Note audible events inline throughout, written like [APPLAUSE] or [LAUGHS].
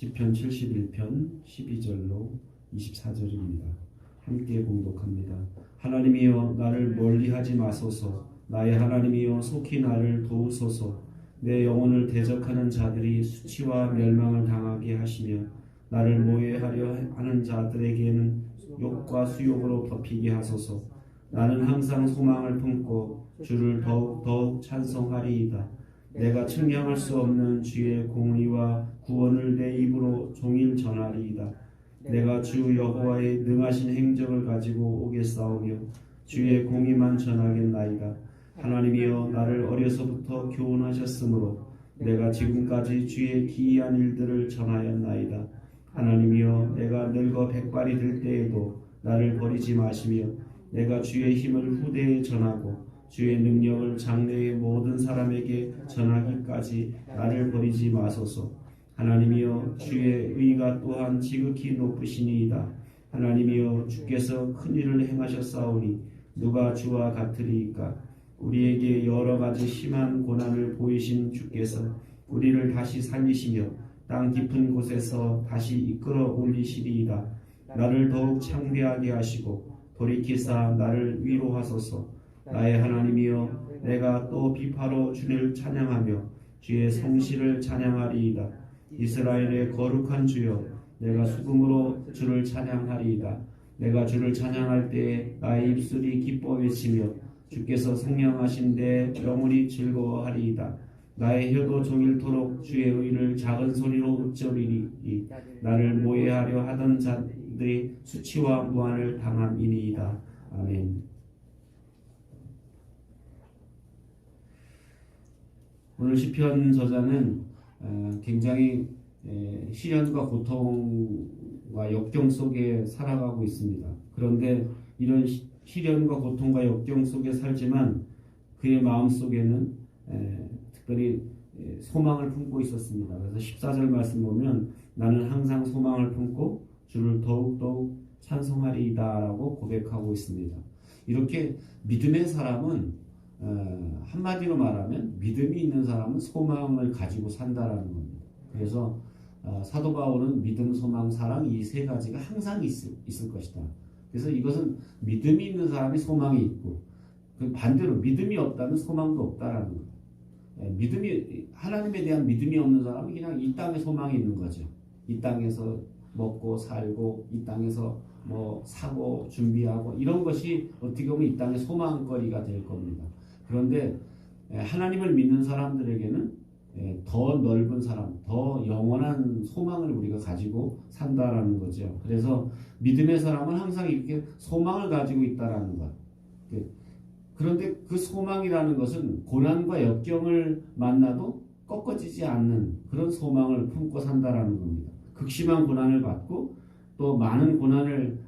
시편 71편 12절로 24절입니다. 함께 공독합니다. 하나님이여 나를 멀리하지 마소서 나의 하나님이여 속히 나를 도우소서 내 영혼을 대적하는 자들이 수치와 멸망을 당하게 하시며 나를 모해하려 하는 자들에게는 욕과 수욕으로 덮이게 하소서 나는 항상 소망을 품고 주를 더욱 더욱 찬송하리이다 내가 측량할 수 없는 주의 공의와 구원을 내 입으로 종일 전하리이다. 내가 주 여호와의 능하신 행적을 가지고 오겠사오며 주의 공의만 전하겠나이다. 하나님이여 나를 어려서부터 교훈하셨으므로 내가 지금까지 주의 기이한 일들을 전하였나이다. 하나님이여 내가 늙어 백발이 될 때에도 나를 버리지 마시며 내가 주의 힘을 후대에 전하고 주의 능력을 장래의 모든 사람에게 전하기까지 나를 버리지 마소서. 하나님이여 주의 의가 또한 지극히 높으시니이다. 하나님이여 주께서 큰 일을 행하셨사오니 누가 주와 같으리이까? 우리에게 여러 가지 심한 고난을 보이신 주께서 우리를 다시 살리시며 땅 깊은 곳에서 다시 이끌어 올리시리이다. 나를 더욱 창대하게 하시고 돌이키사 나를 위로하소서. 나의 하나님이여 내가 또 비파로 주를 찬양하며 주의 성실을 찬양하리이다. 이스라엘의 거룩한 주여 내가 수금으로 주를 찬양하리이다. 내가 주를 찬양할 때에 나의 입술이 기뻐 외치며 주께서 성령하신 내 영혼이 즐거워하리이다. 나의 혀도 종일토록 주의 의를 작은 소리로 으쩌리니 나를 모해하려 하던 자들이 수치와 무한을 당함이니이다. 아멘. 오늘 시편 저자는 어, 굉장히 시련과 고통과 역경 속에 살아가고 있습니다. 그런데 이런 시련과 고통과 역경 속에 살지만 그의 마음 속에는 특별히 소망을 품고 있었습니다. 그래서 14절 말씀 보면 나는 항상 소망을 품고 주를 더욱더욱 찬송하리이다라고 고백하고 있습니다. 이렇게 믿음의 사람은 어, 한마디로 말하면 믿음이 있는 사람은 소망을 가지고 산다라는 겁니다. 그래서 어, 사도 바울은 믿음, 소망, 사랑 이 세 가지가 항상 있을, 있을 것이다. 그래서 이것은 믿음이 있는 사람이 소망이 있고 그 반대로 믿음이 없다면 소망도 없다라는 거예요. 예, 믿음이 하나님에 대한 믿음이 없는 사람은 그냥 이 땅에 소망이 있는 거죠. 이 땅에서 먹고 살고 이 땅에서 뭐 사고 준비하고 이런 것이 어떻게 보면 이 땅의 소망거리가 될 겁니다. 그런데 하나님을 믿는 사람들에게는 더 넓은 사람, 더 영원한 소망을 우리가 가지고 산다라는 거죠. 그래서 믿음의 사람은 항상 이렇게 소망을 가지고 있다라는 것. 그런데 그 소망이라는 것은 고난과 역경을 만나도 꺾어지지 않는 그런 소망을 품고 산다라는 겁니다. 극심한 고난을 받고 또 많은 고난을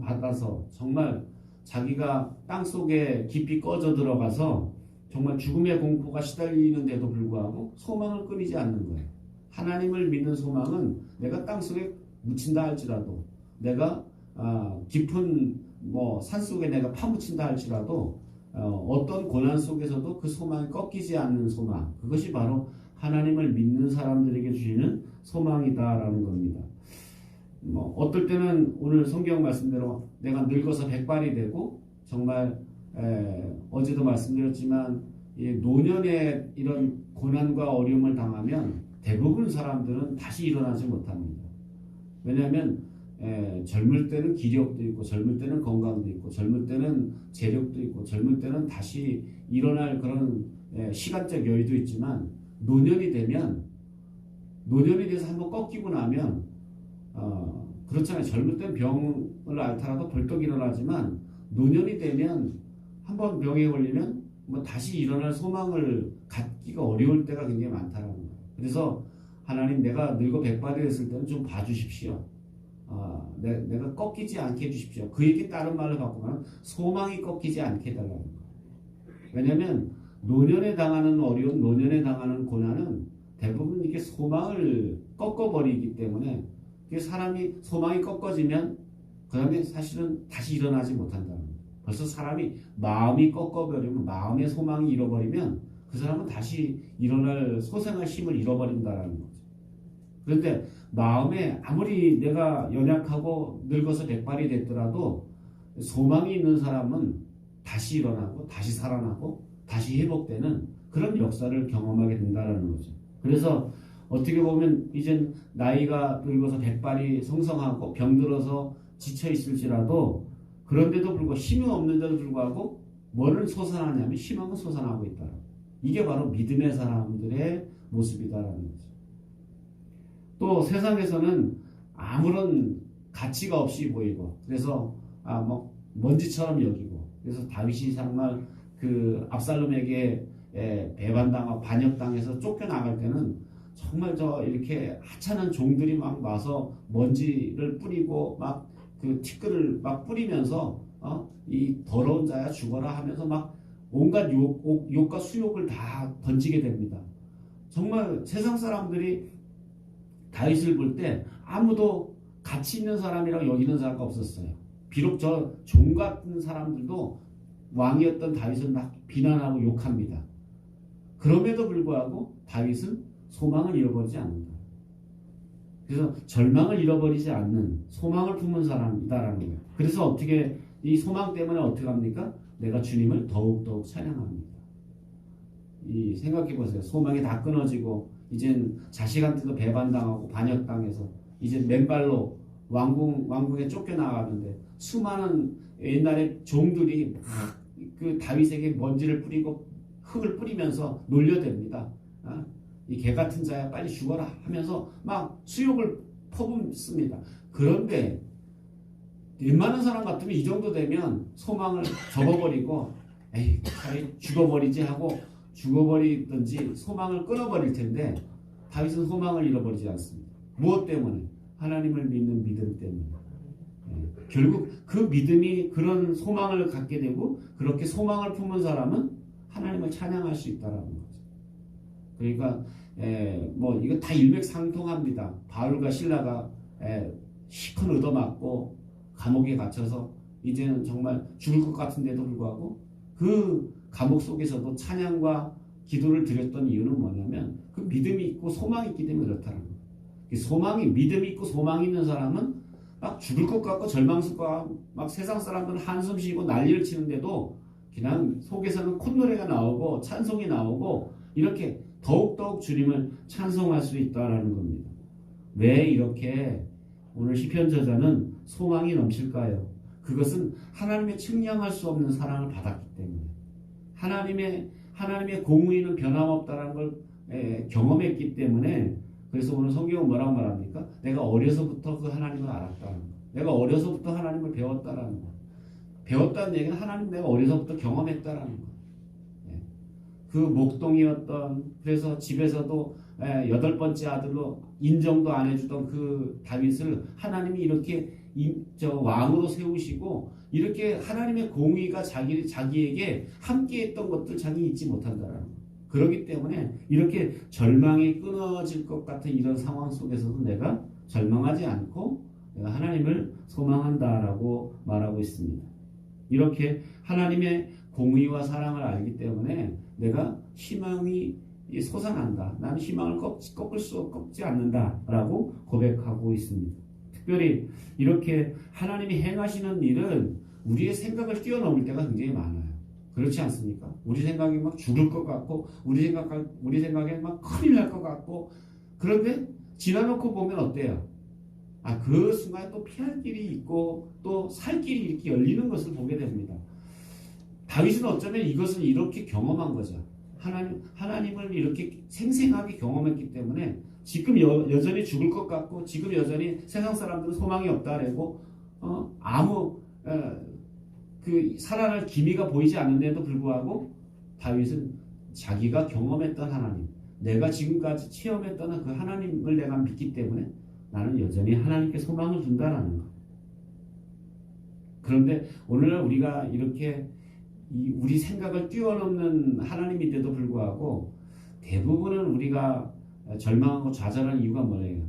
받아서 정말 자기가 땅 속에 깊이 꺼져 들어가서 정말 죽음의 공포가 시달리는데도 불구하고 소망을 끊이지 않는 거예요. 하나님을 믿는 소망은 내가 땅 속에 묻힌다 할지라도 내가 아, 깊은 뭐 산 속에 내가 파묻힌다 할지라도 어, 떤 고난 속에서도 그 소망이 꺾이지 않는 소망 그것이 바로 하나님을 믿는 사람들에게 주시는 소망이다라는 겁니다. 뭐 어떨 때는 오늘 성경 말씀대로 내가 늙어서 백발이 되고 정말 에, 어제도 말씀드렸지만 이 노년에 이런 고난과 어려움을 당하면 대부분 사람들은 다시 일어나지 못합니다. 왜냐하면 에, 젊을 때는 기력도 있고 젊을 때는 건강도 있고 젊을 때는 재력도 있고 젊을 때는 다시 일어날 그런 에, 시간적 여유도 있지만 노년이 되면 노년이 돼서 한번 꺾이고 나면 어, 그렇잖아요. 젊을 땐 병을 앓더라도 벌떡 일어나지만 노년이 되면 한 번 병에 걸리면 뭐 다시 일어날 소망을 갖기가 어려울 때가 굉장히 많다는 거예요. 그래서 하나님 내가 늙어 백발이 됐을 때는 좀 봐주십시오. 어, 내, 내가 꺾이지 않게 해주십시오. 그에게 다른 말을 바꾸면 소망이 꺾이지 않게 해달라는 거예요. 왜냐하면 노년에 당하는 어려움, 노년에 당하는 고난은 대부분 이게 소망을 꺾어버리기 때문에 사람이 소망이 꺾어지면 그 다음에 사실은 다시 일어나지 못한다는 거예요. 벌써 사람이 마음이 꺾어버리면 마음의 소망이 잃어버리면 그 사람은 다시 일어날 소생할 힘을 잃어버린다는 거죠. 그런데 마음에 아무리 내가 연약하고 늙어서 백발이 됐더라도 소망이 있는 사람은 다시 일어나고 다시 살아나고 다시 회복되는 그런 역사를 경험하게 된다는 거죠. 그래서 어떻게 보면 이젠 나이가 늙어서 백발이 성성하고 병들어서 지쳐 있을지라도 그런데도 불구하고 힘이 없는데도 불구하고 뭐를 솟아나냐면 희망은 솟아나고 있다. 이게 바로 믿음의 사람들의 모습이다라는 거죠. 또 세상에서는 아무런 가치가 없이 보이고 그래서 아뭐 먼지처럼 여기고 그래서 다윗이 정말 그 압살롬에게 에, 배반당하고 반역당해서 쫓겨나갈 때는 정말 저 이렇게 하찮은 종들이 막 와서 먼지를 뿌리고 막 그 티끌을 막 뿌리면서 어? 이 더러운 자야 죽어라 하면서 막 온갖 욕, 욕, 욕과 수욕을 다 던지게 됩니다. 정말 세상 사람들이 다윗을 볼 때 아무도 가치 있는 사람이라고 여기는 사람가 없었어요. 비록 저 종 같은 사람들도 왕이었던 다윗을 막 비난하고 욕합니다. 그럼에도 불구하고 다윗은 소망을 잃어버리지 않는다. 그래서 절망을 잃어버리지 않는 소망을 품은 사람이다라는 거예요. 그래서 어떻게 이 소망 때문에 어떻게 합니까? 내가 주님을 더욱더욱 찬양합니다. 이 생각해 보세요. 소망이 다 끊어지고 이젠 자식한테도 배반당하고 반역당해서 이제 맨발로 왕궁 왕궁에 쫓겨나가는데 수많은 옛날에 종들이 막 그 다윗에게 먼지를 뿌리고 흙을 뿌리면서 놀려댑니다. 아, 이 개 같은 자야 빨리 죽어라 하면서 막 수욕을 퍼붓습니다. 그런데 웬만한 사람 같으면 이 정도 되면 소망을 접어버리고 [LAUGHS] 에이 죽어버리지 하고 죽어버리든지 소망을 끊어버릴 텐데 다윗은 소망을 잃어버리지 않습니다. 무엇 때문에? 하나님을 믿는 믿음 때문에. 예, 결국 그 믿음이 그런 소망을 갖게 되고 그렇게 소망을 품은 사람은 하나님을 찬양할 수 있다라는 거죠. 그러니까 에, 뭐 이거 다 일맥상통합니다. 바울과 신라가 에, 시큰 얻어맞고 감옥에 갇혀서 이제는 정말 죽을 것 같은데도 불구하고 그 감옥 속에서도 찬양과 기도를 드렸던 이유는 뭐냐면 그 믿음이 있고 소망이 있기 때문에 그렇다는 거예요. 그 소망이 믿음이 있고 소망이 있는 사람은 막 죽을 것 같고 절망스럽고 막 세상 사람들은 한숨 쉬고 난리를 치는데도 그냥 속에서는 콧노래가 나오고 찬송이 나오고 이렇게 더욱더욱 주님을 찬송할 수 있다라는 겁니다. 왜 이렇게 오늘 시편 저자는 소망이 넘칠까요? 그것은 하나님의 측량할 수 없는 사랑을 받았기 때문에 하나님의 하나님의 공의는 변함없다라는 걸 에, 경험했기 때문에 그래서 오늘 성경은 뭐라고 말합니까? 내가 어려서부터 그 하나님을 알았다는 거. 내가 어려서부터 하나님을 배웠다라는 거. 배웠다는 얘기는 하나님 내가 어려서부터 경험했다라는 거. 예. 그 목동이었던 그래서 집에서도 예, 여덟 번째 아들로 인정도 안 해주던 그 다윗을 하나님이 이렇게 왕으로 세우시고 이렇게 하나님의 공의가 자기 자기에게 함께했던 것들 자기 잊지 못한다라는 거. 그렇기 때문에 이렇게 절망이 끊어질 것 같은 이런 상황 속에서도 내가 절망하지 않고 내가 하나님을 소망한다라고 말하고 있습니다. 이렇게 하나님의 공의와 사랑을 알기 때문에 내가 희망이 솟아난다. 나는 희망을 꺾을 수 꺾지 않는다라고 고백하고 있습니다. 특별히 이렇게 하나님이 행하시는 일은 우리의 생각을 뛰어넘을 때가 굉장히 많아요. 그렇지 않습니까? 우리 생각이 막 죽을 것 같고 우리 생각 우리 생각에 막 큰일 날 것 같고 그런데 지나놓고 보면 어때요? 아, 그 순간에 또 피할 길이 있고 또 살 길이 이렇게 열리는 것을 보게 됩니다. 다윗은 어쩌면 이것을 이렇게 경험한 거죠. 하나님, 하나님을 이렇게 생생하게 경험했기 때문에 지금 여, 여전히 죽을 것 같고 지금 여전히 세상 사람들은 소망이 없다라고 어, 아무 에, 그 살아날 기미가 보이지 않는데도 불구하고 다윗은 자기가 경험했던 하나님, 내가 지금까지 체험했던 그 하나님을 내가 믿기 때문에 나는 여전히 하나님께 소망을 둔다라는 것. 그런데 오늘날 우리가 이렇게 우리 생각을 뛰어넘는 하나님인데도 불구하고 대부분은 우리가 절망하고 좌절하는 이유가 뭐예요?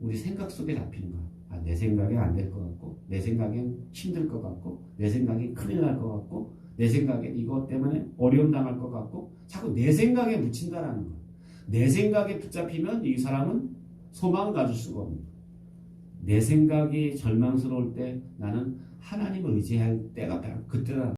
우리 생각 속에 잡히는 거야. 아, 내 생각에 안될 것 같고, 내 생각엔 힘들 것 같고, 내 생각엔 큰일 날 것 같고, 내 생각엔 이것 때문에 어려움 당할 것 같고, 자꾸 내 생각에 묻힌다라는 거야. 내 생각에 붙잡히면 이 사람은 소망을 가질 수가 없는 내 생각이 절망스러울 때 나는 하나님을 의지할 때가 바로 그때다.